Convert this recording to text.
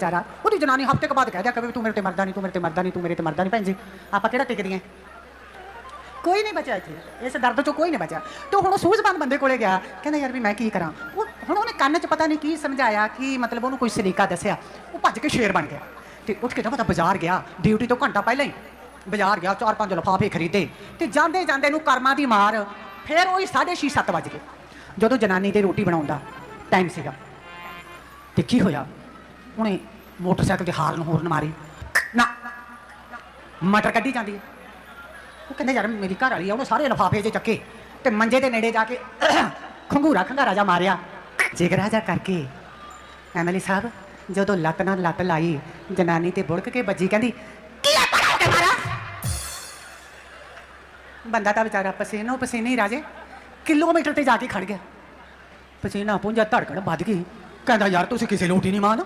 ਵਿਚਾਰਾ, ਉਹਦੀ ਜਨਾਨੀ ਹਫ਼ਤੇ ਕੁ ਬਾਅਦ ਕਹਿ ਦਿਆ ਕਵੇ, ਤੂੰ ਮੇਰੇ ਤੇ ਮਰਦਾ ਨਹੀਂ ਤੂੰ ਮੇਰੇ ਤੇ ਮਰਦਾ ਨਹੀਂ ਤੂੰ ਮੇਰੇ ਤੇ ਮਰਦਾ ਨਹੀਂ ਭੈਣ ਜੀ, ਆਪਾਂ ਕਿਹੜਾ ਟਿਕਦੀਆਂ ਕੋਈ ਨਹੀਂ ਬਚਿਆ ਇੱਥੇ, ਇਸ ਦਰਦ ਚੋਂ ਕੋਈ ਨਹੀਂ ਬਚਿਆ। ਤੇ ਹੁਣ ਉਹ ਸੂਝਵਾਨ ਬੰਦੇ ਕੋਲੇ ਗਿਆ, ਕਹਿੰਦਾ, ਯਾਰ ਵੀ ਮੈਂ ਕੀ ਕਰਾਂ? ਉਹ ਹੁਣ ਉਹਨੇ ਕੰਨ 'ਚ ਪਤਾ ਨਹੀਂ ਕੀ ਸਮਝਾਇਆ, ਕੀ ਮਤਲਬ ਉਹਨੂੰ ਕੋਈ ਸਲੀਕਾ ਦੱਸਿਆ। ਉਹ ਭੱਜ ਕੇ ਸ਼ੇਰ ਬਣ ਗਿਆ ਤੇ ਉੱਠ ਕੇ ਨਾ ਪਤਾ ਬਾਜ਼ਾਰ ਗਿਆ, ਡਿਊਟੀ ਤੋਂ ਘੰਟਾ ਪਹਿਲਾਂ ਹੀ। ਬਾਜ਼ਾਰ ਗਿਆ, ਚਾਰ ਪੰਜ ਲਫਾਫੇ ਖਰੀਦੇ ਤੇ ਜਾਂਦੇ ਜਾਂਦੇ ਨੂੰ ਕਰਮਾਂ ਦੀ ਮਾਰ, ਫਿਰ ਉਹੀ 6:30 7 ਵਜ ਗਏ। ਜਦੋਂ ਜਨਾਨੀ ਤੇ ਰੋਟੀ ਬਣਾਉਂਦਾ ਟਾਈਮ ਸੀਗਾ, ਤੇ ਕੀ ਹੋਇਆ? ਉਹਨੇ ਮੋਟਰਸਾਈਕਲ ਤੇ ਹਾਰਨ ਹੋਰਨ ਮਾਰੀ। ਨਾ। ਮਟਰ ਕੱਢੀ ਜਾਂਦੀ ਹੈ। ਉਹ ਕਹਿੰਦੇ, ਯਾਰ ਮੇਰੀ ਘਰ ਵਾਲੀ ਆ, ਉਹਨੇ ਸਾਰੇ ਲਫਾਫੇ 'ਚ ਚੱਕੇ ਤੇ ਮੰਜੇ ਦੇ ਨੇੜੇ ਜਾ ਕੇ ਖੰਗੂਰਾ ਖੰਗਾਰਾ ਜਾ ਮਾਰਿਆ। ਜਿਗਰਾ ਜਾ ਕਰਕੇ। ਐਮਐਲਏ ਸਾਹਿਬ, ਜਦੋਂ ਲੱਤ ਨਾਲ ਲੱਤ ਲਾਈ, ਜਨਾਨੀ ਤੇ ਬੁੜਕ ਕੇ ਵੱਜੀ, ਕਹਿੰਦੀ, ਕੀ ਆ ਪੜਾ ਕੇ ਮਾਰਾ ਬੰਦਾ ਤਾਂ ਵਿਚਾਰਾ ਪਸੀਨੋ ਪਸੀਨੇ ਹੀ ਰਾਜੇ, ਕਿਲੋਮੀਟਰ ਤੇ ਜਾ ਕੇ ਖੜ ਗਿਆ। ਪਸੀਨਾ ਪੁੰਜਾ ਧੜਕਣ ਵੱਧ ਗਈ। ਕਹਿੰਦਾ, ਯਾਰ, ਤੁਸੀਂ ਕਿਸੇ ਲੋਟੀ ਨਹੀਂ ਮਾਨ